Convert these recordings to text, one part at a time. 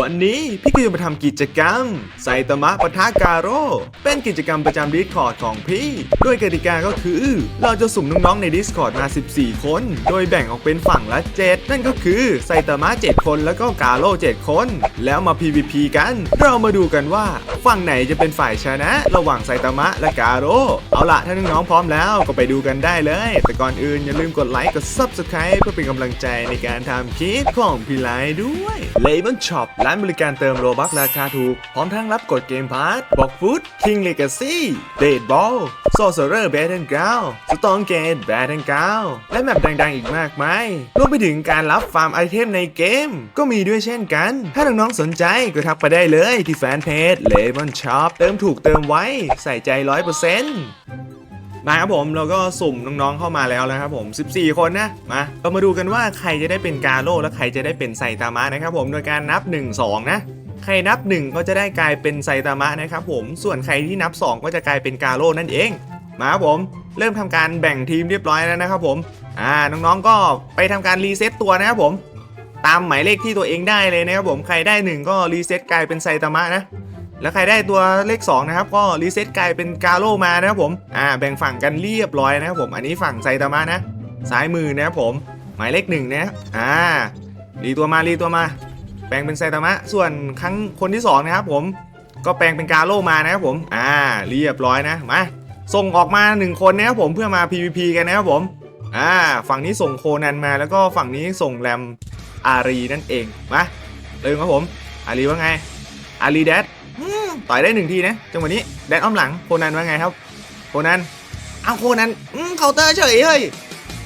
วันนี้พี่ก็จะมาทำกิจกรรมไซตามะปะทะกาโร่เป็นกิจกรรมประจำ Discord ของพี่ด้วยกติกาก็คือ เราจะสุ่มน้องๆใน Discord มา 14 คน โดยแบ่งออกเป็นฝั่งละ 7 นั่นก็คือไซตามะ 7 คนแล้วก็กาโร่7 คน แล้วมา PVP กัน เรามาดูกันว่า ฝั่งไหนจะเป็นฝ่ายชนะ ระหว่างไซตามะและกาโร่เอาละถ้าน้องๆพร้อมแล้วก็ไปดูกันได้เลย แต่ก่อนอื่นอย่าลืมกดไลค์กด Subscribe เพื่อเป็นกำลังใจในการทำคลิปของพี่ไลด้วย l a b e l Shop ร้านบริการเติมโลบักราคาถูก พร้อมทั้งรับกดเกมพาร์ทบอกฟุต King Legacy d a t e Ball Sorcerer Battleground Stone Gate Battleground และแมปดังๆอีกมากมายรวมไปถึงการรับฟาร์มไอเทมในเกม ก็มีด้วยเช่นกัน ถ้าน้องๆสนใจก็ทักไปได้เลยที่แฟนเพจ l a b e l Shop เติมถูกเติมไว้ใส่ใจ100% มาครับผมเราก็สุ่มน้องๆเข้ามาแล้วนะครับผม 14 คนนะมาเรามาดูกันว่าใครจะได้เป็นกาโร่และใครจะได้เป็นไซตามะนะครับผมโดยการนับ 1 2 นะใครนับ 1 ก็จะได้กลายเป็นไซตามะนะครับผมส่วนใครที่นับ 2 ก็จะกลายเป็นกาโร่นั่นเอง มาครับผมเริ่มทำการแบ่งทีมเรียบร้อยแล้วนะครับผมอ่าน้องๆก็ไปทำการรีเซ็ตตัวนะครับผมตามหมายเลขที่ตัวเองได้เลยนะครับผมใครได้ 1 ก็รีเซ็ตกลายเป็นไซตามะนะ แล้วใครได้ตัวเลข 2 นะครับ ก็รีเซ็ตกลายเป็นกาโรมานะครับผมอ่าแบ่งฝั่งกันเรียบร้อยนะครับผมอันนี้ฝั่งไซตามะนะซ้ายมือนะครับผม หมายเลขหนึ่งนะอ่ารีตัวมารีตัวมา แปลงเป็นไซตามะส่วนครั้งคนที่ 2 นะครับผมก็แปลงเป็นกาโรมานะครับผมอ่าเรียบร้อยนะมาส่งออกมา 1 คนนะครับผมเพื่อมา PVP กันนะครับผมอ่าฝั่งนี้ส่งโคนันมาแล้วก็ฝั่งนี้ส่งแรมอารีนั่นเองมาเริ่มครับผมอารีว่าไงอารีแดด ต่อยได้หนึ่งทีนะจังหวะนี้แดนอ้อมหลังโคนันว่าไงครับโคนันเอาโคนันอืมเคาน์เตอร์เฉยเฮ้ย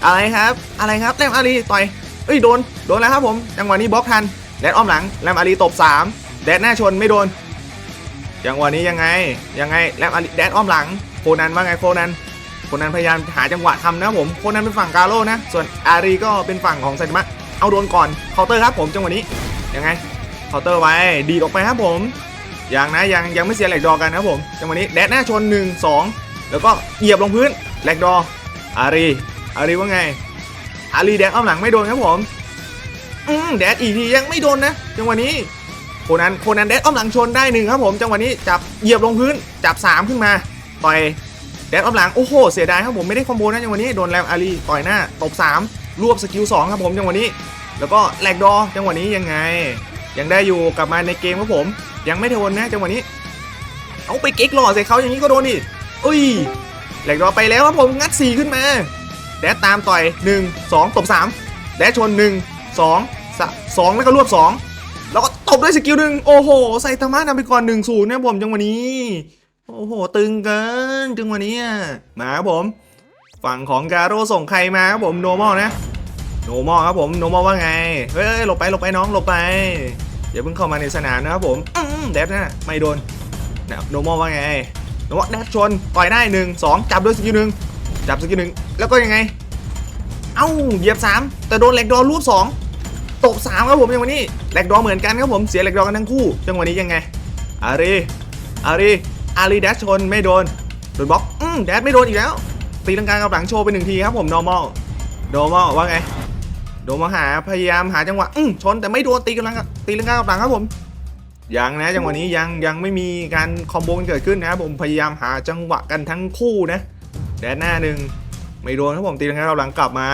อะไรครับ อะไรครับแรมอารีต่อยเอ้ยโดนโดนแล้วครับผมจังหวะนี้บล็อกทันแดนอ้อมหลังแรมอารีตบ3แดนหน้าชนไม่โดนจังหวะนี้ยังไงยังไงแรมอารีแดนอ้อมหลังโคนันว่าไงโคนันโคนันพยายามหาจังหวะทำนะผมโคนันเป็นฝั่งกาโร่นะส่วนอารีก็เป็นฝั่งของไซตามะเอาโดนก่อนเคาน์เตอร์ครับผมจังหวะนี้ยังไงเคาน์เตอร์ไว้ดีดออกไปครับผม ยังนะยังยังไม่เสียแหลกดอกันนะครับผมจังหวะนี้แดดหน้าชน 1 2 แล้วก็เหยียบลงพื้นแหลกดออารีอารีว่าไง อารีแดดอ้อมหลังไม่โดนครับผมอืมแดดอีกทียังไม่โดนนะจังหวะนี้โคนันโคนันแดดอ้อมหลังชนได้หนึ่งครับผมจังหวะนี้จับเหยียบลงพื้นจับ 3 ขึ้นมาต่อยแดดอ้อมหลังโอ้โหเสียดายครับผมไม่ได้คอมโบนะจังหวะนี้โดนแรมอารีต่อยหน้าตบ3รวบสกิล2ครับผมจังหวะนี้ แล้วก็แหลกดอจังหวะนี้ยังไง ยังได้อยู่กลับมาในเกมครับผม ยังไม่โดนนะจังหวะนี้ เอาไปเก๊กหล่อใส่เขาอย่างนี้ก็โดนดิอุ้ยแหลกรอไปแล้วครับผมงัด 4 ขึ้นมา แดดตามต่อย 1 2 ตบ 3 แดดชน 1 2 2 แล้วก็รวบ 2 แล้วก็ตบด้วยสกิลหนึ่งโอ้โหใส่ธรรมะนำไปก่อน1 0นะผมจังหวะนี้ โอ้โห ตึงเกินจังหวะนี้อะมาครับผม ฝั่งของการโรส่งใครมาครับผมโนมอลนะโนมอลครับผมโนมอลว่าไง เฮ้ยหลบไปหลบไปน้องหลบไป อย่าเพิ่งเข้ามาในสนามนะครับผมอืมแดดนะไม่โดนนะโนมอลว่าไงโนมอลแดดชนต่อยได้หนึ่งสองจับด้วยสกิลหนึ่งจับสกิลหนึ่งแล้วก็ยังไง เอ้าเหยียบสามแต่โดนแหลกดอรูปสองตบสามครับผมจังวะนี้แหลกดอเหมือนกันครับผมเสียแหลกดอกันทั้งคู่จังหวะนี้ยังไงอารีอารีอารีแดดชนไม่โดนโดนบล็อกอืมแดดไม่โดนอีกแล้วตีลังการกับหลังโชว์ไปหนึ่งทีครับผม normal normal ว่าไง โดนมาหาพยายามหาจังหวะอื้อชนแต่ไม่โดนตีกำลังตีลังกากับหลังครับผมยังนะจังหวะนี้ยังยังไม่มีการคอมโบเกิดขึ้นนะครับผมพยายามหาจังหวะกันทั้งคู่นะแดดหน้าหนึ่งไม่โดนครับผมตีลังกากับหลังกลับมา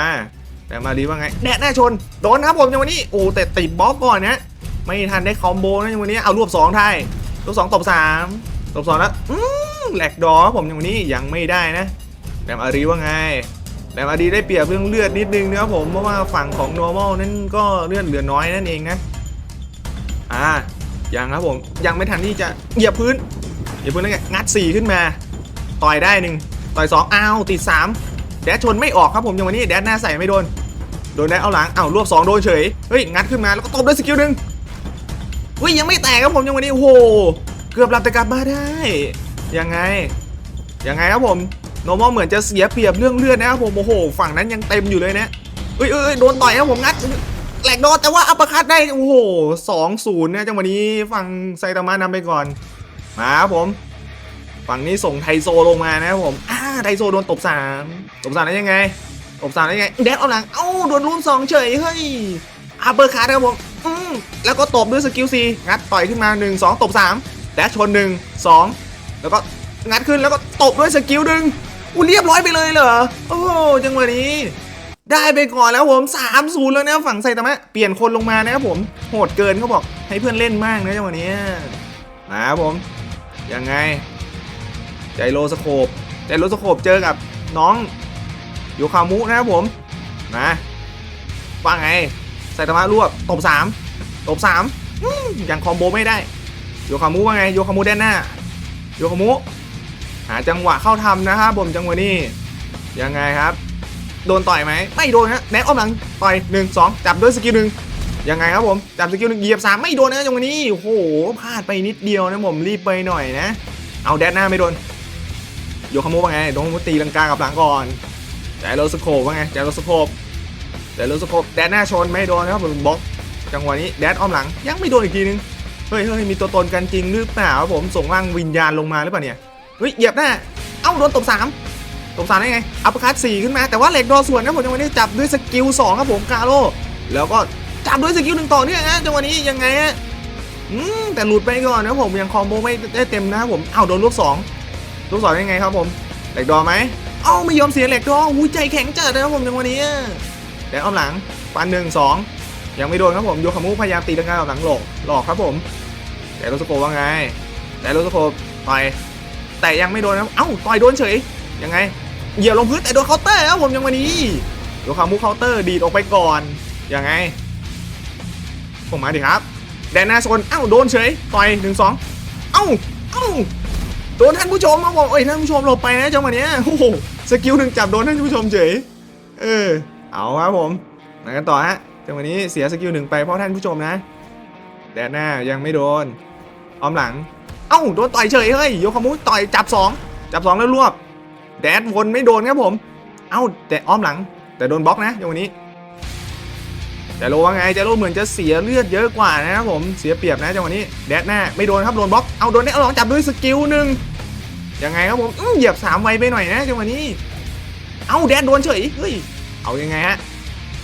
แต่มารีว่าไงแดดหน้าชนโดนครับผมจังหวะนี้โอ้แต่ติดบล็อกก่อนนะไม่ทันได้คอมโบนะจังหวะนี้เอารวบสองไทยรวบสองตบสามตบสองแล้วอืมแหลกดอครับผมจังหวะนี้ยังไม่ได้นะแต่มารีว่าไง แต่มาดีได้เปรียบเรื่องเลือดนิดนึงนะครับผมเพราะว่าฝั่งของ normal นั้นก็เลือดเหลือน้อยนั่นเองนะอ่ายังครับผมยังไม่ทันที่จะเหยียบพื้นเหยียบพื้นแล้วไงงัด 4 ขึ้นมา ต่อยได้หนึ่งต่อย2อ้าวติด 3 แดดชนไม่ออกครับผมจังหวะนี้แดดหน้าใส่ไม่โดนโดนแดดเอาหลังอ้าวรวบ2โดนเฉยเฮ้ยงัดขึ้นมาแล้วก็ตบด้วยสกิลหนึ่งเฮ้ยยังไม่แตกครับผมจังหวะนี้โอ้โหเกือบหลับแต่กลับมาได้ยังไงยังไงครับผม โนมอลเหมือนจะเสียเปรียบเรื่องเลือดนะครับผมโอ้โหฝั่งนั้นยังเต็มอยู่เลยนะเอ้ยเอ้ยโดนต่อยครับผมงัดแหลกโดนแต่ว่าอัปปอร์คัตได้โอ้โหสองศูนย์เนี่ยจังหวะนี้ฝั่งไซตามะนำไปก่อนมาครับผม ฝั่งนี้ส่งไทโซลงมานะครับผมอ่าไทโซโดนตบสามตบสามได้ยังไงตบสามได้ยังไงแดดเอาหลังเอ้าโดนลุ้นสองเฉยเฮ้ยอัปเปอร์คัตครับผมอืมแล้วก็ตบด้วยสกิลซีงัดต่อยขึ้นมา1 2ตบ3แดชชน1 2แล้วก็งัดขึ้นแล้วก็ตบด้วยสกิลหนึ่ง อู้เรียบร้อยไปเลยเหรอ โอ้โหจังหวะนี้ ได้ไปก่อนแล้วผม3 0แล้วนะฝั่งไซตามะเปลี่ยนคนลงมานะครับผมโหดเกินเขาบอกให้เพื่อนเล่นมากนะจังหวะนี้มาผมยังไง ใจโลสโคปใจโลสโคปเจอกับน้องโยคามุนะครับผมมาว่าไงไซตามะรวบตบสามตบสามยังคอมโบไม่ได้โยคามุว่าไงโยคามุด้านหน้าโยคามุาจังหวะเข้าทำนะครับผมจังหวะนี้ยังไงครับ โดนต่อยไหมไม่โดนฮะแนะอ้อมหลังต่อยหนึ่งสองจับด้วยสกิลหนึ่งยังไงครับผมจับสกิลหนึ่งเหยียบสามไม่โดนนะจังหวะนี้โอ้โหพลาดไปนิดเดียวนะผมรีบไปหน่อยนะ เอาแดดหน้าไม่โดนโยคามุว่าไงโดนมุตีลังกากับหลังก่อนใจโรสโคปว่าไงใจโรสโคปใจโรสโคปแดดหน้าชนไม่โดนนะครับผมบล็อกจังหวะนี้แดดอ้อมหลังยังไม่โดนอีกทีนึงเฮ้ยเฮ้ยมีตัวตนกันจริงหรือเปล่าครับผมส่งร่างวิญญาณลงมาหรือเปล่าเนี่ย ฮ้ยเหยียบหน้า เอ้าโดนตบสามตบสามได้ไง อัปคัตสี่ขึ้นมา แต่ว่าเหล็กดอส่วนนะผมจังหวะนี้จับด้วยสกิลสองครับผมกาโร่แล้วก็จับด้วยสกิลหนึ่งต่อเนื่องนะจังหวะนี้ยังไงฮะอืมแต่หลุดไปก่อนนะผมยังคอมโบไม่ได้เต็มนะครับผมเอ้าโดนลูกสองลูกสองได้ไงครับผมเหล็กดอไหมเอ้าไม่ยอมเสียเหล็กดอหูยใจแข็งจัดนะครับผมจังหวะนี้แต่อ้อมหลังปันหนึ่งสองยังไม่โดนครับผมโยคามุพยายามตีลังกากับหลังหลอกหลอกครับผม แต่โรสโกว่าไง แต่โรสโกต่อย แต่ยังไม่โดนนะเอ้าต่อยโดนเฉยยังไงเหยียบลงพื้นแต่โดนเคาน์เตอร์ครับผมจังวะนี้โยคามุเคาน์เตอร์ดีดออกไปก่อนยังไงผมมาดิครับแดนหน้าโซนเอ้าโดนเฉยต่อยหนึ่งสองเอ้าเอ้าโดนท่านผู้ชมมาบอกเอ้ยท่านผู้ชมหลบไปนะจังหวะเนี้ยโอ้โหสกิลหนึ่งจับโดนท่านผู้ชมเฉยเออเอาครับผมมากันต่อฮะจังหวะนี้เสียสกิลหนึ่งไปเพราะท่านผู้ชมนะ แดนหน้ายังไม่โดนอ้อมหลัง เอ้าโดนต่อยเฉยเฮ้ยโยคามุต่อยจับสองจับสองแล้วรวบแดดวนไม่โดนครับผม เอ้าแต่อ้อมหลัง แต่โดนบล็อกนะจังวะนี้แต่โลว่าไงแต่โลเหมือนจะเสียเลือดเยอะกว่านะครับผมเสียเปรียบนะจังหวะนี้แดดหน้าไม่โดนครับโดนบล็อกเอาโดนเนี่ยเอาลองจับด้วยสกิลหนึ่งยังไงครับผมอเหยียบสามไวไปหน่อยนะจังหวะนี้ เอ้าแดนโดนเฉยเฮ้ยเอายังไงฮะ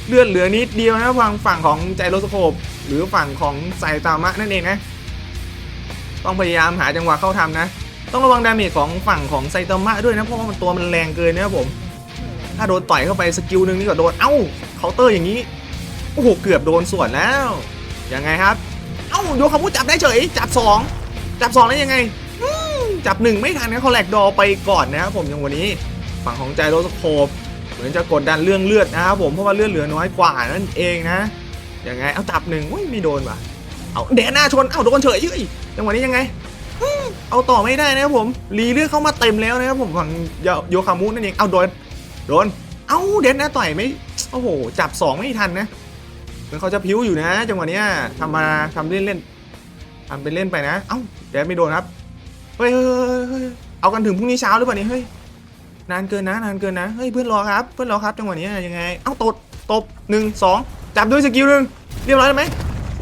เลือดเหลือนิดเดียวนะฝั่งฝั่งของใจโรสโคปหรือฝั่งของไซตามะนั่นเองนะ ต้องพยายามหาจังหวะเข้าทำนะ ต้องระวังดาเมจของฝั่งของไซตามะด้วยนะ เพราะว่ามันตัวมันแรงเกินนะครับผม ถ้าโดนต่อยเข้าไปสกิลหนึ่งนี่ก็โดน เอ้าเคาน์เตอร์อย่างนี้ โอ้โห เกือบโดนส่วนแล้ว ยังไงครับ เอ้าโยคามุจับได้เฉย จับสองจับสองแล้วยังไง จับหนึ่งไม่ทันนะเขาแหลกดอไปก่อนนะครับผมอย่างวันนี้ ฝั่งของใจโรสโคปเหมือนจะกดดันเรื่องเลือดนะครับผม เพราะว่าเลือดเหลือน้อยกว่านั่นเองนะ ยังไง เอาจับหนึ่งอุ้ยไม่โดนว่ะ เอาแดนหน้าชน เอาโดนเฉยเฮ้ยจังหวะนี้ยังไง เอาต่อไม่ได้นะครับผม รีเลือดเข้ามาเต็มแล้วนะครับผมฝั่งโยคามุนั่นเอง เอาโดน โดน เอาเดนหน้าต่อยไม่ โอ้โห จับสองไม่ทันนะเหมือนเขาจะพิ้วอยู่นะ จังหวะนี้ทำมาทำเล่นเล่นๆทำเป็นเล่นไปนะ เอ้าแดนไม่โดนครับ เฮ้ยเอากันถึงพรุ่งนี้เช้าหรือเปล่าเนี่ย เฮ้ย นานเกินนะ นานเกินนะ เฮ้ยเพื่อนรอครับ เพื่อนรอครับ จังหวะนี้ยังไง เอ้าตบตบหนึ่งสองจับด้วยสกิลหนึ่งเรียบร้อยแล้วไหม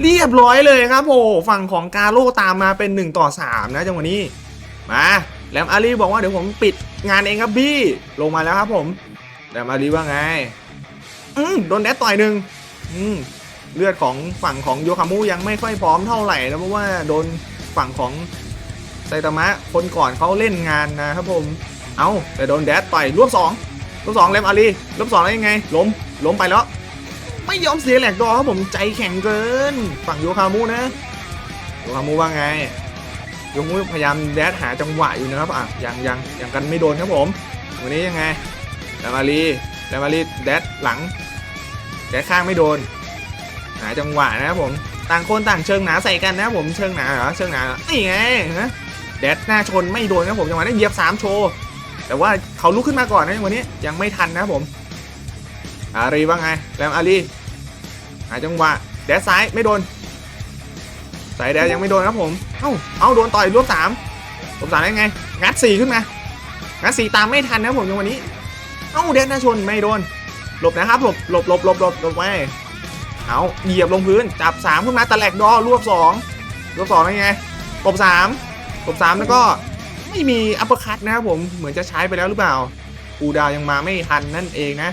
เรียบร้อยเลยครับโอ้ฝั่งของกาโร่ตามมาเป็น 1 ต่อ 3 นะจังหวะนี้ มาแรมอารีบอกว่าเดี๋ยวผมปิดงานเองครับพี่ลงมาแล้วครับผมแรมอารีว่าไง อืมโดนแดดต่อยหนึ่งอืมเลือดของฝั่งของโยคามุยังไม่ค่อยพร้อมเท่าไหร่นะเพราะว่าโดนฝั่งของไซตามะคนก่อนเขาเล่นงานนะครับผม เอาแต่โดนแดดต่อยรวบสองรวบสองเลมอารีรวบสองแล้วยังไงล้มล้มไปแล้ว ไม่ยอมเสียแหลกดอครับผมใจแข็งเกิน ฝั่งโยคามุนะโยคามุว่าไงโยคามุพยายามแดดหาจังหวะอยู่นะครับอะยังยังยังกันไม่โดนครับผมวันนี้ยังไงเลมารีเลมารีแดดหลังแดดข้างไม่โดน หาจังหวะนะครับผมต่างคนต่างเชิงหนาใส่กันนะครับผมเชิงหนาเหรอเชิงหนาเหรอนี่ไงฮะแดดหน้าชนไม่โดนครับผมจังหวะนี้เหยียบสามโชว์แต่ว่าเขาลุกขึ้นมาก่อนนะวันนี้ยังไม่ทันนะครับผม อารีว่าไงแรมอารีหาจังหวะแดดซ้ายไม่โดนสายแดดยังไม่โดนครับผมเอ้าเอาโดนต่อยรวบสามรวบสามได้ไงงัดสี่ขึ้นมางัดสี่ตามไม่ทันนะผมจังหวะนี้เอ้าแดดหน้าชนไม่โดนหลบนะครับหลบหลบหลบหลบหลบหลบไว้เอาเหยียบลงพื้นจับสามขึ้นมาตะแหลกดอรวบสองรวบสองได้ไงตบสามตบสามแล้วก็ไม่มีอัปเปอร์คัตนะครับผมเหมือนจะใช้ไปแล้วหรือเปล่าปูดายังมาไม่ทันนั่นเองนะ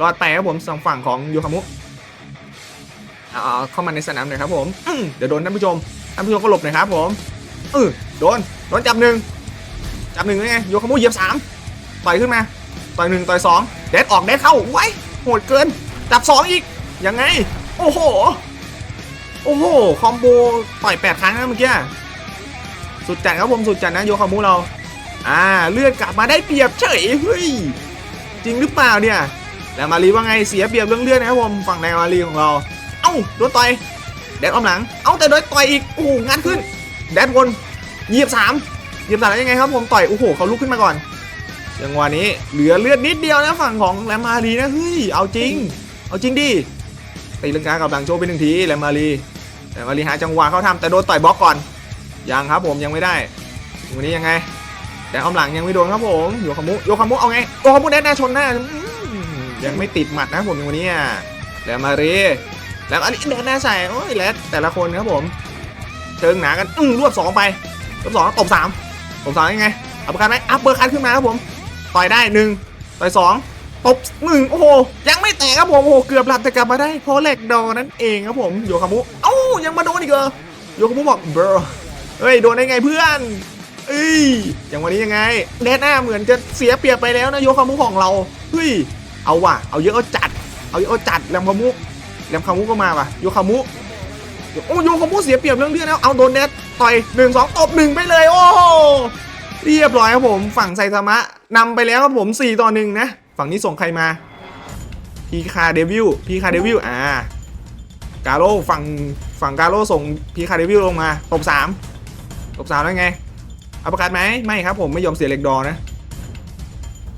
รอดไปครับผมสองฝั่งของโยคามุเอาเอเข้ามาในสนามหน่อยครับผมเดี๋ยวโดนท่านผู้ชมท่านผู้ชมก็หลบหน่อยครับผมเออโดนโดนจับหนึ่งจับหนึ่งได้ไงโยคามุเหยียบสามต่อยขึ้นมาต่อยหนึ่งต่อยสองเดดออกเดดเข้าไว้โหดเกินจับสองอีกยังไง โอ้โหโอ้โหคอมโบต่อยแปดครั้งนะเมื่อกี้สุดจัดครับผมสุดจัดนะโยคามุเรา อ่าเลือดกลับมาได้เปรียบเฉยเฮ้ยจริงหรือเปล่าเนี่ย แล้วมารีว่าไงเสียเปรียบเรื่องเลือดนะครับผมฝั่งในมารีของเรา เอ้าโดนต่อยแดดอ้อมหลัง เอ้าแต่โดนต่อยอีกโอ้โหงัดขึ้นแดดวนเหยียบสามเหยียบสามแล้วยังไงครับผมต่อยโอ้โหเขาลุกขึ้นมาก่อนจังหวะนี้เหลือเลือดนิดเดียวนะฝั่งของแรมมารีนะเฮ้ยเอาจริง เอาจริงดิตีลังกากับหลังโชว์ไปหนึ่งทีแรมมารีแรมมารีหาจังหวะเขาทำแต่โดนต่อยบล็อกก่อนยังครับผมยังไม่ได้วันนี้ยังไงแต่อ้อมหลังยังไม่โดนครับผมโยคามุโยคามุเอาไงโยคามุแดดหน้าชนหน้า ยังไม่ติดหมัดนะครับผมวันนี้อะแรมมารีแรมมารีแดดหน้าใส่โอ้ยแรดแต่ละคนครับผมเชิงหนากันอืมรวบสองไปรวบสองตบสามตบสามยังไงอัปเปอร์คัทไหมอัปเปอร์คัทขึ้นมาครับผมต่อยได้หนึ่งต่อยสองตบหนึ่งโอ้โหยังไม่แตกครับผมโอ้โหเกือบหลับแต่กลับมาได้เพราะเหล็กดอนั่นเองครับผมโยคามุเอ้ายังมาโดนอีกเหรอโยคามุบอกเบรเฮ้ยโดนได้ไงเพื่อนเอ้ยอย่างวันนี้ยังไงแดดหน้าเหมือนจะเสียเปรียบไปแล้วนะโยคามุของเราเฮ้ย เอาว่ะ เอาเยอะเอาจัด เอาเยอะเอาจัดแรมคามุแรมคามุก็มาว่ะโยคามุโอ้โยคามุเสียเปรียบเรื่องเลือดแล้วเอาโดนแดดต่อยหนึ่งสองตบหนึ่งไปเลย โอ้เรียบร้อยครับผมฝั่งไซตามะนำไปแล้วครับผม4ต่อหนึ่งนะ ฝั่งนี้ส่งใครมาพีคาเดวิลพีคาเดวิลอ่ากาโร่ฝั่งฝั่งกาโร่ส่งพีคาเดวิลลงมาตบสามตบสามแล้วไงเอาประกาศไหมไม่ครับผมไม่ยอมเสียเล็กดอนะ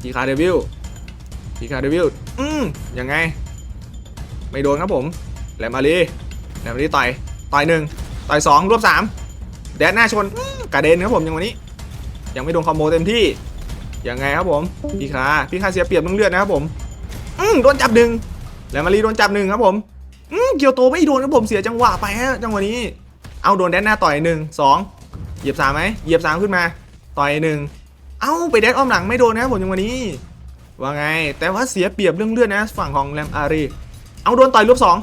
พีคาเดวิล พีคาเดวิลอืมยังไง ไม่โดนครับผมแหลมอาลีแลววันนี้ต่อยต่อยหนึ่งต่อยสองรวบสามแดดหน้าชนกระเด็นครับผมยังวันนี้ ยังไม่โดนคอมโบเต็มที่ยังไงครับผมพี่คาพี่คาเสียเปรียบเรื่องเลือดนะครับผม อืมโดนจับหนึ่งแล้วมารีโดนจับหนึ่งครับผมอืมเกียวโตไม่โดนครับผมเสียจังหวะไปฮะจังหวะนี้ เอาโดนแดดหน้าต่อยหนึ่งสองเหยียบสามไหมเหยียบสามขึ้นมา ต่อยหนึ่งเอ้าไปแดดอ้อมหลังไม่โดนนะครับผมจังหวะนี้ ว่าไง แต่ว่าเสียเปรียบเรื่องเลือดนะ ฝั่งของแรมอารีเอาโดนต่อยรวบสอง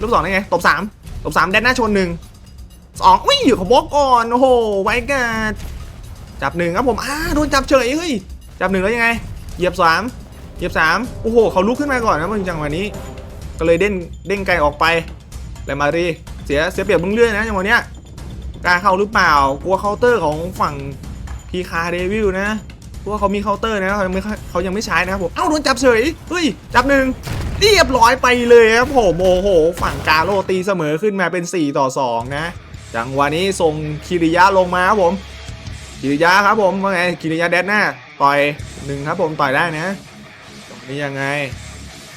รวบสองได้ไงตบสามตบสามแดนหน้าชนหนึ่งสองอุ้ยอยู่เขาบล็อกก่อนโอ้โหไว้กัดจับหนึ่งครับผมอ้าโดนจับเฉยเฮ้ยจับหนึ่งแล้วยังไงเหยียบสามเหยียบสามโอ้โหเขาลุกขึ้นมาก่อนนะมึงจังหวะนี้ ก็เลยเด้งเด้งไกลออกไปแล้วมารีเสียเสียเปรียบมึงเรื่อยนะจังหวะเนี้ยกล้าเข้าหรือเปล่ากลัวเคาน์เตอร์ของฝั่งพีคาเดวิลนะ เพราะว่าเขามีเคาน์เตอร์นะเขายังไม่เขายังไม่ใช้นะครับผมเอ้าโดนจับเฉยเฮ้ยจับหนึ่งเรียบร้อยไปเลยครับผมโอ้โห ฝั่งกาโรตีเสมอขึ้นมาเป็น 4 ต่อ 2 นะ จังหวะนี้ส่งคิริยะลงมาครับผมคิริยะครับผมว่าไงคิริยะแดดหน้าต่อยหนึ่งครับผมต่อยได้นะตรงนี้ยังไง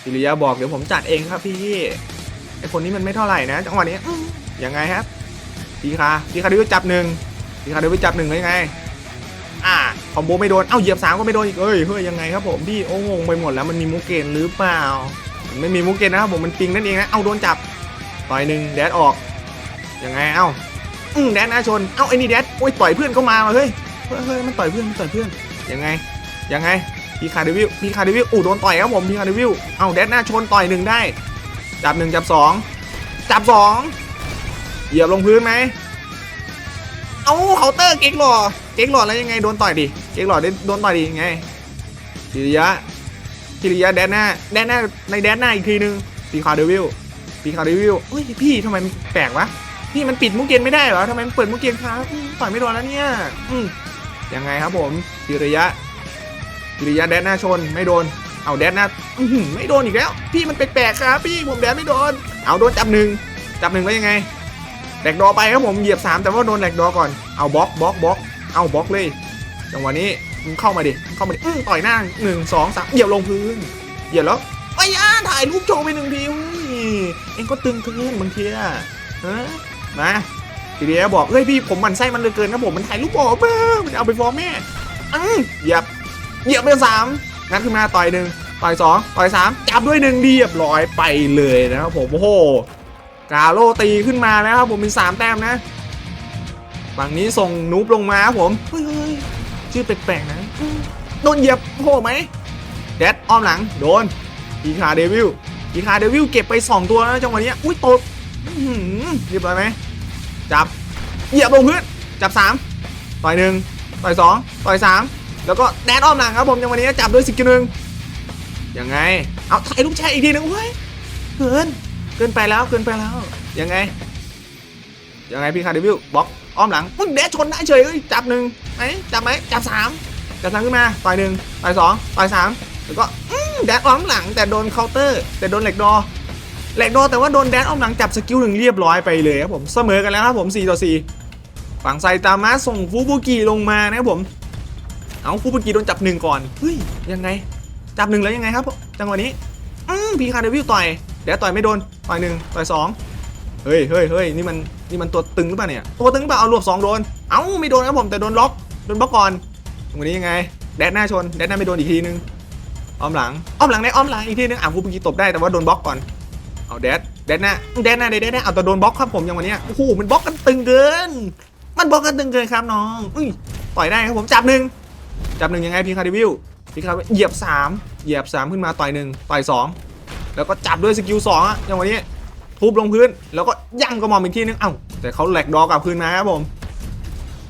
คิริยะบอกเดี๋ยวผมจัดเองครับพี่ไอคนนี้มันไม่เท่าไหร่นะ จังหวะนี้ยังไงครับพีคาพีคาเดวิลจับหนึ่งพีคาเดวิลจับหนึ่งแล้วยังไง อ่า อมโบไม่โดน เอ้าเหยียบสามก็ไม่โดนอีกเอ้ยเฮ้ยยังไงครับผมพี่โอ้งงไปหมดแล้วมันมีมุกเกนหรือเปล่ามันไม่มีมุกเกนนะครับผมมันปิงนั่นเองนะเอ้าโดนจับต่อยหนึ่งแดดออกยังไงเอ้าอืมแดดหน้าชนเอ้าไอ้นี่แดดโอ้ยต่อยเพื่อนเข้ามาเฮ้ยเฮ้ยเฮ้ยมันต่อยเพื่อนมันต่อยเพื่อนยังไงยังไงพีคาเดวิลพีคาเดวิลอู้โดนต่อยครับผมพีคาเดวิลเอ้าแดดหน้าชนต่อยหนึ่งได้ จับหนึ่งจับสองจับสองเหยียบลงพื้นไหม เอ้าเคาน์เตอร์เก๊กหล่อเก๊กหล่อแล้วยังไงโดนต่อยดิเก๊กหล่อโดนต่อยดิยังไงกิริยะคิริยะแดนหน้าแดนหน้าในแดนหน้าอีกทีนึงปีคาเดวิลปีคาเดวิลเฮ้ยพี่ทำไมมันแปลกวะพี่มันปิดมุกเกนไม่ได้เหรอทำไมมันเปิดมุกเกนครับต่อยไม่โดนแล้วเนี่ยอืมยังไงครับผมคิริยะคิริยะแดนหน้าชนไม่โดนเอาแดนหน้าอืไม่โดนอีกแล้ว พี่มันแปลกๆครับพี่ผมแดนไม่โดน เอาโดนจับหนึ่งจับหนึ่งแล้วยังไง แหลกดอไปครับผมเหยียบสามแต่ว่าโดนแหลกดอก่อนเอาบล็อกบล็อกบล็อกเอาบล็อกเลยจังหวะนี้มึงเข้ามาดิเข้ามาดิอื้อต่อยหน้าหนึ่งสองสามเหยียบลงพื้นเหยียบแล้วไอ้ย่าถ่ายรูปโชว์ไปหนึ่งทีอุ้ยเอ็งก็ตึงขึ้นบางทีอะฮะมาทีเดียวบอกเฮ้ยพี่ผมหมันไส้มันเลือเกินนะผมมันถ่ายรูปบอกบ้ามันเอาไปฟ้องแม่อื้อเหยียบเหยียบไปสามงัดขึ้นมาต่อยหนึ่งต่อยสองต่อยสามจับด้วยหนึ่งเรียบร้อยไปเลยนะครับผมโอ้โห กาโลตีขึ้นมาแล้วครับผมเป็นสามแต้มนะฝั่งนี้ส่งนูบลงมาครับผมเฮ้ยเฮ้ยชื่อแปลกๆนะโดนเหยียบโผล่ไหมแดดอ้อมหลังโดนพีคาเดวิลพีคาเดวิลเก็บไป 2 ตัวนะจังหวะนี้อุ้ยตบอื้อหือเรียบร้อยไหมจับเหยียบลงพื้นจับสามต่อยหนึ่งต่อยสองต่อยสามแล้วก็แดนอ้อมหลังครับผมจังหวะนี้จับด้วยสกิลหนึ่งยังไง เอาถ่ายลูกแชร์อีกทีหนึงเว้ยเกิน เกินไปแล้วเกินไปแล้ว ยังไง ยังไงพี่คาร์ดิวิลบล็อกอ้อมหลังมึงแดดชนได้เฉยเอ้ยจับหนึ่งไหมจับไหมจับสามจับสามขึ้นมาต่อยหนึ่งต่อยสองต่อยสามแล้วก็แดดอ้อมหลังแต่โดนเคาน์เตอร์ แต่โดนเหล็กดอแหล็กโดนแต่ว่าโดนแดนอ้อมหลังจับสกิลหนึ่งเรียบร้อยไปเลยครับผมเสมอกันแล้วครับผม4ต่อ4ฝั่งไซตามะส่งฟูบุกิลงมานะครับผมเอาฟูบุกิโดนจับหนึ่งก่อนเฮ้ยยังไง จับหนึ่งแล้วยังไงครับจังหวะนี้อืมพีคาเดวิลต่อยเดี๋ยวต่อยไม่โดน ต่อยหนึ่งต่อยสองเฮ้ยเฮ้ยเฮ้ยนี่มันนี่มันตัวตึงหรือเปล่าเนี่ย ตัวตึงหรือเปล่าเอารวบสองโดน เอ้าไม่โดนครับผมแต่โดนล็อกโดนบล็อกก่อนตรงนี้ยังไง แดดหน้าชนแดดหน้าไม่โดนอีกทีนึงอ้อมหลังอ้อมหลังในอ้อมหลังอีกทีนึงอะฟูบุกิตบได้แต่ว่าโดนบล็อกก่อนเอาแดดแดดหน้าแดดหน้าแดดหน้าเอาแต่โดนบล็อกครับผมอย่างวันนี้โอ้โหมันบล็อกกันตึงเกิน มันบล็อกกันตึงเกินครับน้องอุ้ยต่อยได้ครับผมจับหนึ่งจับหนึ่งยังไงพี่คาร์ดิวิลพี่คาร์ดิวิลเหยียบสามเหยียบสามขึ้นมาต่อยหนึ่งต่อยสอง แล้วก็จับด้วยสกิลสองอะอย่างวันนี้ทุบลงพื้น แล้วก็ยั่งกระหม่อมอีกทีนึงเอ้าแต่เขาแหลกดอกกลับคืนมาครับผม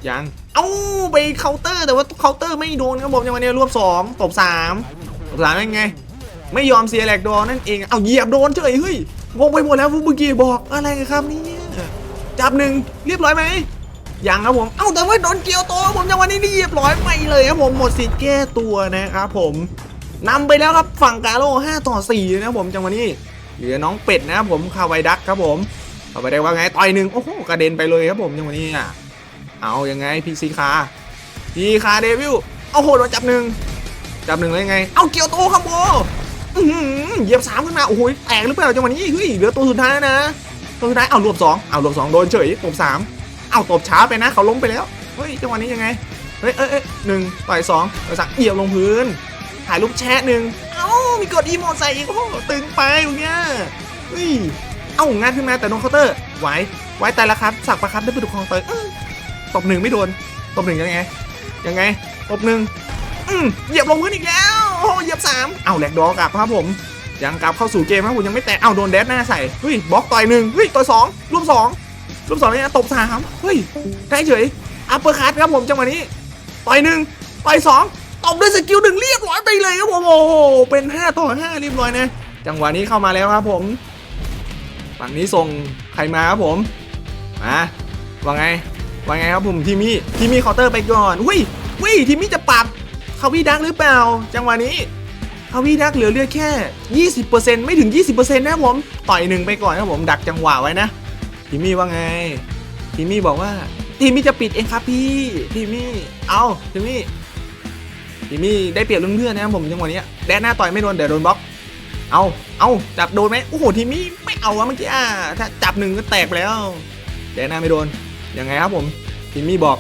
ยังเอ้าไปเคาน์เตอร์แต่ว่าเคาน์เตอร์ไม่โดนครับผมอย่างวันนี้รวบสองตบสามตบสามยังไง ไม่ยอมเสียแหลกดอนั่นเองเอาเหยียบโดนเฉยเฮ้ยงงไปหมดแล้วฟุบุกิบอกอะไรครับนี่จับหนึ่งเรียบร้อยไหมยังครับผม เอ้าแต่ว่าโดนเกี่ยวตัวผมจังหวะนี้เรียบร้อยไปเลยครับผมหมดสิทธิ์แก้ตัวนะครับผม นำไปแล้วครับฝั่งกาโร่5ต่อ4นะผมจังหวะนี้เหลือน้องเป็ดนะผมคาไวดักครับผมคาไวดักว่าไงต่อยหนึ่งโอ้โหกระเด็นไปเลยครับผมจังหวะนี้อะเอายังไงพีซีคาพีคาเดวิลโอ้โหโดนจับหนึ่งจับหนึ่งแล้วยังไง เอาเกี่ยวตัวครับโบเหยียบสามขึ้นมาโอ้โหแตกหรือเปล่าจังหวะนี้เฮ้ยเหลือตัวสุดท้ายแล้วนะตัวสุดท้ายเอารวบสองเอารวบสองโดนเฉยตบสามเอาตบช้าไปนะเขาล้มไปแล้วเฮ้ยจังหวะนี้ยังไงเฮ้ยเอ้ยเอ้ยหนึ่งต่อยสองต่อยสามเหยียบลงพื้น ถ่ายรูปแชะหนึ่งเอ้ามีกดอีโมใส่อีกโอ้ตึงไปตรงเนี้ยเฮ้ยเอ้างานขึ้นมาแต่โดนเคาน์เตอร์ไหวไวแต่ละครับสักประครับได้ไปดูคลองเตยตบหนึ่งไม่โดนตบหนึ่งยังไงยังไงตบหนึ่งอืมเหยียบลงพื้นอีกแล้วโอ้เหยียบสามเอาแหลกดอกกลับครับผมยังกลับเข้าสู่เกมครับผมยังไม่แตะเอาโดนแดดหน้าใส่เฮ้ยบล็อกต่อยหนึ่งเฮ้ยต่อยสองรูปสองรูปสองนี่นะตบสามเฮ้ยได้เฉยอัปเปอร์คัตครับผมจังหวะนี้ต่อยหนึ่งต่อยสอง บด้วยสกิลหนึ่งเรียบร้อยไปเลยครับผมโอ้โหเป็นห้าต่อห้าเรียบร้อยนะ จังหวะนี้เข้ามาแล้วครับผมฝั่งนี้ส่งใครมาครับผมมาว่าไงว่าไงครับผมทีมี่ทีมี่เคาน์เตอร์ไปก่อนอุ้ยหุยทีมี่จะปรับคาวิดักหรือเปล่า จังหวะนี้คาวิดักเหลือเลือดแค่ 20%ไม่ถึง 20%นะครับผมต่อยหนึ่งไปก่อนครับผมดักจังหวะไว้นะทีมี่ว่าไงทีมี่บอกว่าทีมี่จะปิดเองครับพี่ทีมี่เอาทีมี่ ทีมี่ได้เปรียบเรื่องเพื่อนนะครับผมจังหวะนี้แดนหน้าต่อยไม่โดนเดี๋ยวโดนบล็อกเอาเอาจับโดนไหมโอ้โหทีมี่ไม่เอาอะเมื่อกี้อะถ้าจับหนึ่งก็แตกไปแล้วแดนหน้าไม่โดนยังไงครับผมทีมี่บอก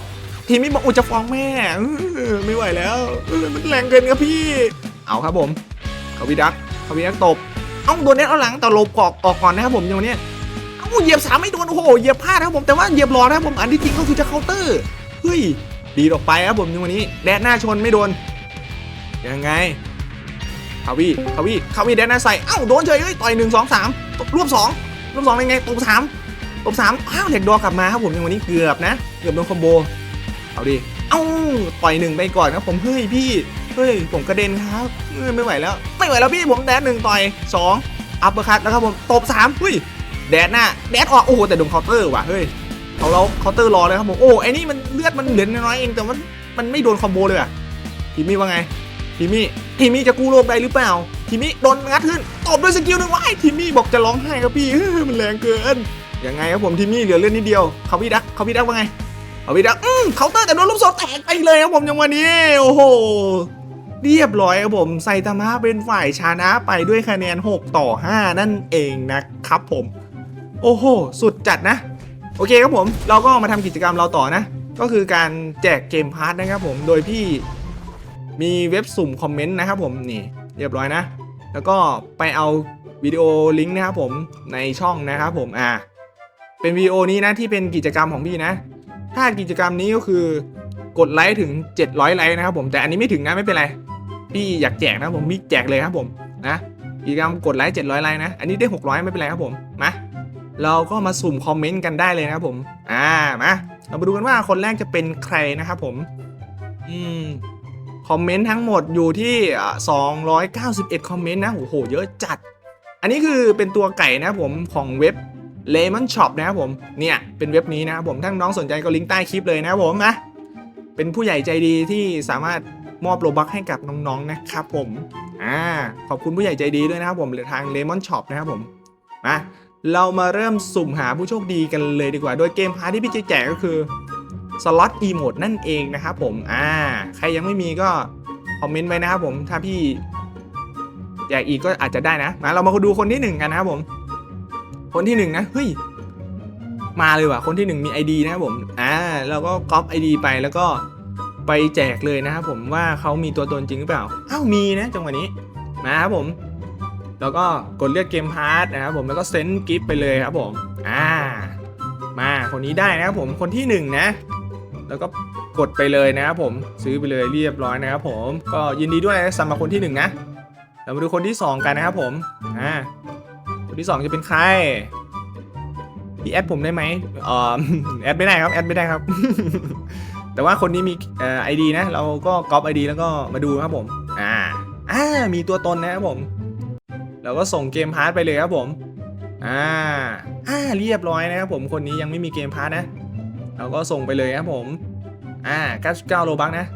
ทีมมี่บอกอุจะฟ้องแม่ไม่ไหวแล้วมันแรงเกินครับพี่ เอาครับผมเขาวิดักเขาวิดักตบเอ้าโดนเน็ตเอาหลังแต่ลบกอกออกก่อนนะครับผมอย่างวันเนี้ยเอ้าเหยียบสามไม่โดนโอ้โหเหยียบพลาดครับผมแต่ว่าเหยียบรอนะครับผมอันที่จริงก็คือจะเคาน์เตอร์เฮ้ยดีออกไปครับผมอย่างวันนี้แดดหน้าชนไม่โดน ยังไงคาวิคาวิคาวิแดดหน้าใส่เอ้าโดนเฉยเอ้ยต่อยหนึ่งสองสามรวบสองรวบสองยังไงตบสามตบสามอ้าวเหล็กดอกลับมาครับผมอย่างวันนี้เกือบนะ เกือบโดนคอมโบเอาดิเอ้าปล่อยหนึ่งไปก่อนครับผมเฮ้ยพี่เฮ้ยผมกระเด็นครับเอ้ยไม่ไหวแล้ว ไม่ไหวแล้วพี่ผมแดดหนึ่งต่อยสองอัปเปอร์คัตแล้วครับผมตบสามเฮ้ยแดดหน้าแดดออกโอ้โหแต่โดนเคาน์เตอร์ว่ะเฮ้ยเขาเราเคาน์เตอร์รอเลยครับผมโอ้ไอ้นี่มันเลือดมันเหลือน้อยเองแต่มันมันไม่โดนคอมโบเลยอะทีมี่ว่าไง ทีมี่ทีมี่จะกู้โลกได้หรือเปล่า ทีมี่โดนงัดขึ้นตบด้วยสกิลหนึ่งไว้ทีมี่บอกจะร้องไห้ครับพี่มันแรงเกินยังไงครับผมทีมี่เหลือเลือดนิดเดียวเขาพี่ดักเขาพี่ดักว่าไงเอาไปดักอืมเคาน์เตอร์แต่โดนลูกศรแตกไปเลยครับผมจังวะนี้โอ้โหเรียบร้อยครับผมไซตามะเป็นฝ่ายชนะไปด้วยคะแนน 6 ต่อ 5 นั่นเองนะครับผม โอ้โห สุดจัดนะ โอเคครับผม เราก็มาทำกิจกรรมเราต่อนะ ก็คือการแจกเกมพาร์ทนะครับผม โดยพี่ มีเว็บสุ่มคอมเมนต์นะครับผมนี่เรียบร้อยนะ แล้วก็ไปเอาวิดีโอลิงก์นะครับผมในช่องนะครับผมอ่าเป็นวิดีโอนี้นะที่เป็นกิจกรรมของพี่นะ ถ้ากิจกรรมนี้ก็คือกดไลค์ถึง 700 ไลค์นะครับผมแต่อันนี้ไม่ถึงนะไม่เป็นไร พี่อยากแจกนะผมพี่แจกเลยครับผมนะกิจกรรมกดไลค์700 ไลค์นะอันนี้ได้ 600 ไม่เป็นไรครับผมมาเราก็มาสุ่มคอมเมนต์กันได้เลยนะครับผม อ่ามาเรามาดูกันว่าคนแรกจะเป็นใครนะครับผม อืม คอมเมนต์ทั้งหมดอยู่ที่อ่า291 คอมเมนต์นะโอ้โห เยอะจัด อันนี้คือเป็นตัวไก่นะผมของเว็บ Lemon Shop นะครับผม เนี่ย เป็นเว็บนี้นะครับผมถ้าน้องสนใจก็ลิงก์ใต้คลิปเลยนะครับผมนะ เป็นผู้ใหญ่ใจดีที่สามารถมอบโลบัคให้กับน้องๆนะครับผม อ่า ขอบคุณผู้ใหญ่ใจดีด้วยนะครับผมทาง Lemon Shop นะครับผม มา เรามาเริ่มสุ่มหาผู้โชคดีกันเลยดีกว่า โดยเกมพาที่พี่จะแจกก็คือ สล็อตอีโมดนั่นเองนะครับผมอ่าใครยังไม่มีก็คอมเมนต์ไว้นะครับผมถ้าพี่อยากอีกก็อาจจะได้นะมาเรามาดูคนที่หนึ่งกันนะครับผม คนที่หนึ่งนะเฮ้ยมาเลยว่ะคนที่หนึ่งมี ID นะครับผมอ่าเราก็ก๊อป ID ไปแล้วก็ไปแจกเลยนะครับผมว่าเขามีตัวตนจริงหรือเปล่าอ้าวมีนะจังหวะนี้มาครับผม แล้วก็กดเลือกเกมพาร์ทนะครับผมแล้วก็เซนด์กิฟต์ไปเลยครับผมอ่ามาคนนี้ได้นะครับผมคนที่หนึ่งนะ แล้วก็กดไปเลยนะครับผมซื้อไปเลยเรียบร้อยนะครับผมก็ยินดีด้วยนะสำหรับคนที่หนึ่งนะเรามาดูคนที่สองกันนะครับผมอ่าคนที่สองจะเป็นใครพี่แอดผมได้ไหมเอ่อแอดไม่ได้ครับแอดไม่ได้ครับ แต่ว่าคนนี้มีเอ่อไอดีนะ เราก็ก๊อปไอดีแล้วก็มาดูครับผม อ่าอ่ามีตัวตนนะครับผม เราก็ส่งเกมพาร์ทไปเลยครับผม อ่าอ่าเรียบร้อยนะครับผมคนนี้ยังไม่มีเกมพาร์ทนะ เราก็ส่งไปเลยครับผมอ่า99โลบักนะ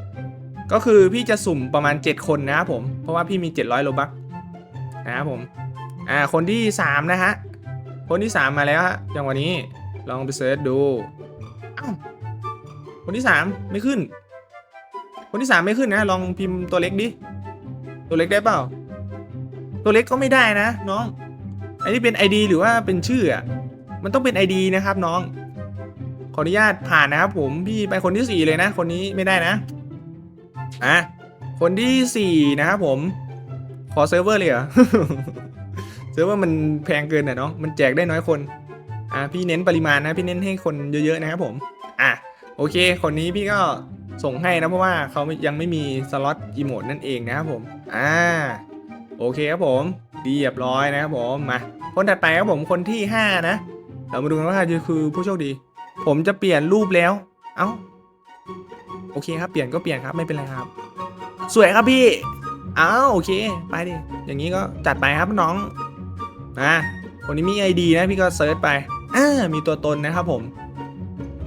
ก็คือพี่จะสุ่มประมาณ 7 คนนะครับผม เพราะว่าพี่มี 700โลบักนะครับผมอ่าคนที่ 3 นะฮะ คนที่ 3 มาแล้วฮะอย่างวันนี้ลองไปเซิร์ชดูอ้าวคนที่ 3 ไม่ขึ้น คนที่ 3 ไม่ขึ้นนะ ลองพิมพ์ตัวเล็กดิ ตัวเล็กได้เปล่า ตัวเล็กก็ไม่ได้นะน้อง อันนี้เป็น ID หรือว่าเป็นชื่ออะมันต้องเป็น ID นะครับน้อง ขออนุญาตผ่านนะครับผมพี่ไปคนที่ 4 เลยนะ คนนี้ไม่ได้นะอะคนที่ 4 นะครับผม ขอเซิร์ฟเวอร์เลยเหรอเซิร์ฟเวอร์มันแพงเกินอะเนาะมันแจกได้น้อยคนอะพี่เน้นปริมาณนะพี่เน้นให้คนเยอะๆนะครับผมอะโอเค คนนี้พี่ก็ส่งให้นะเพราะว่าเขายังไม่มีสล็อตอีโมดนั่นเองนะครับผมอ่าโอเคครับผมเรียบร้อยนะครับผมมาคนถัดไปครับผมคนที่ 5 นะ เรามาดูกันว่าใครจะคือผู้โชคดี ผมจะเปลี่ยนรูปแล้ว เอ้า โอเคครับ เปลี่ยนก็เปลี่ยนครับ ไม่เป็นไรครับ สวยครับพี่เอ้าโอเค ไปดิ อย่างนี้ก็จัดไปครับน้อง อะคนนี้มี ID นะพี่ก็เซิร์ชไป อ่า มีตัวตนนะครับผม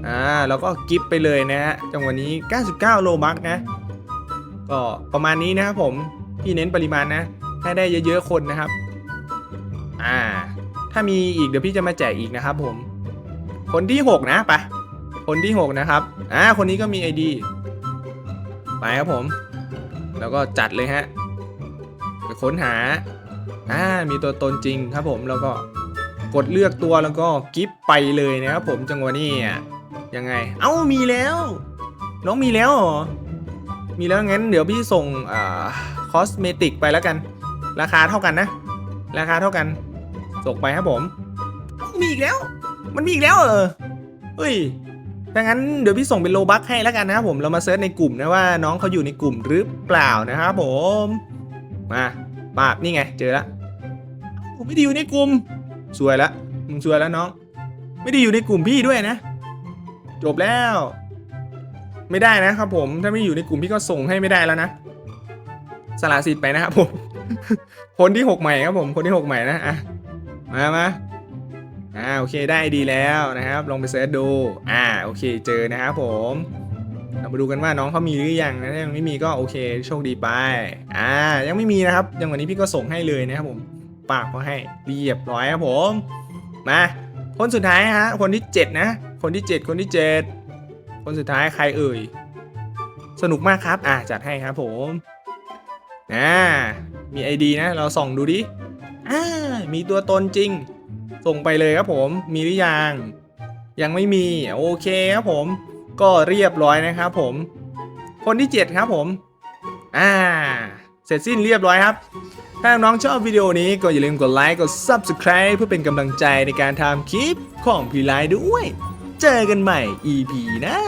อ่า แล้วก็กิฟต์ไปเลยนะฮะ จังหวะนี้ 99 โลบักนะ ก็ประมาณนี้นะครับผม พี่เน้นปริมาณนะ ให้ได้เยอะๆคนนะครับ อ่า ถ้ามีอีกเดี๋ยวพี่จะมาแจกอีกนะครับผม คนที่ 6 นะไปคนที่ 6 นะครับอ่าคนนี้ก็มี ID ไปครับผม แล้วก็จัดเลยฮะไปค้นหาอ่ามีตัวตนจริงครับผมแล้วก็กดเลือกตัวแล้วก็กิฟไปเลยนะครับผมจังหวะนี้ยังไง เอ้ามีแล้ว น้องมีแล้วหรอมีแล้วงั้นเดี๋ยวพี่ส่งอ่าคอสเมติกไปแล้วกัน ราคาเท่ากันนะ ราคาเท่ากันส่งไปครับผม มีอีกแล้ว มันมีอีกแล้วเหรอเฮ้ยถ้างั้นเดี๋ยวพี่ส่งเป็นโลบัคให้แล้วกันนะครับผมเรามาเซิร์ชในกลุ่มนะว่าน้องเขาอยู่ในกลุ่มหรือเปล่านะครับผมมาปาบนี่ไง เจอแล้วผมไม่ได้อยู่ในกลุ่มสวยแล้วมึงสวยแล้วน้อง ไม่ได้อยู่ในกลุ่มพี่ด้วยนะ จบแล้ว ไม่ได้นะครับผมถ้าไม่อยู่ในกลุ่มพี่ก็ส่งให้ไม่ได้แล้วนะสละสิทธิ์ไปนะครับผม คนที่หกใหม่ครับผม คนที่หกใหม่นะอะมามา อ่าโอเคได้ดีแล้วนะครับ ลองไปเสิร์ชดูอ่าโอเคเจอนะครับผมเรามาดูกันว่าน้องเขามีหรือยังนะถ้ายังไม่มีก็โอเคโชคดีไปอ่ายังไม่มีนะครับยังวันนี้พี่ก็ส่งให้เลยนะครับผมปากเขาให้เรียบร้อยครับผมมาคนสุดท้ายฮะคนที่ 7 นะ คนที่ 7 คนที่ 7 คนสุดท้ายใครเอ่ยสนุกมากครับ อ่าจัดให้ครับผมอ่ามี ID นะ เราส่องดูดิอ่ามีตัวตนจริง ส่งไปเลยครับผมมีหรือยัง ยังไม่มีโอเคครับผมก็เรียบร้อยนะครับผม คนที่ 7 ครับผม อ่า เสร็จสิ้นเรียบร้อยครับ ถ้าน้องชอบวิดีโอนี้ก็อย่าลืมกดไลค์กด Subscribe เพื่อเป็นกำลังใจในการทำคลิปของพี่ไลด้วย เจอกันใหม่ EP หน้า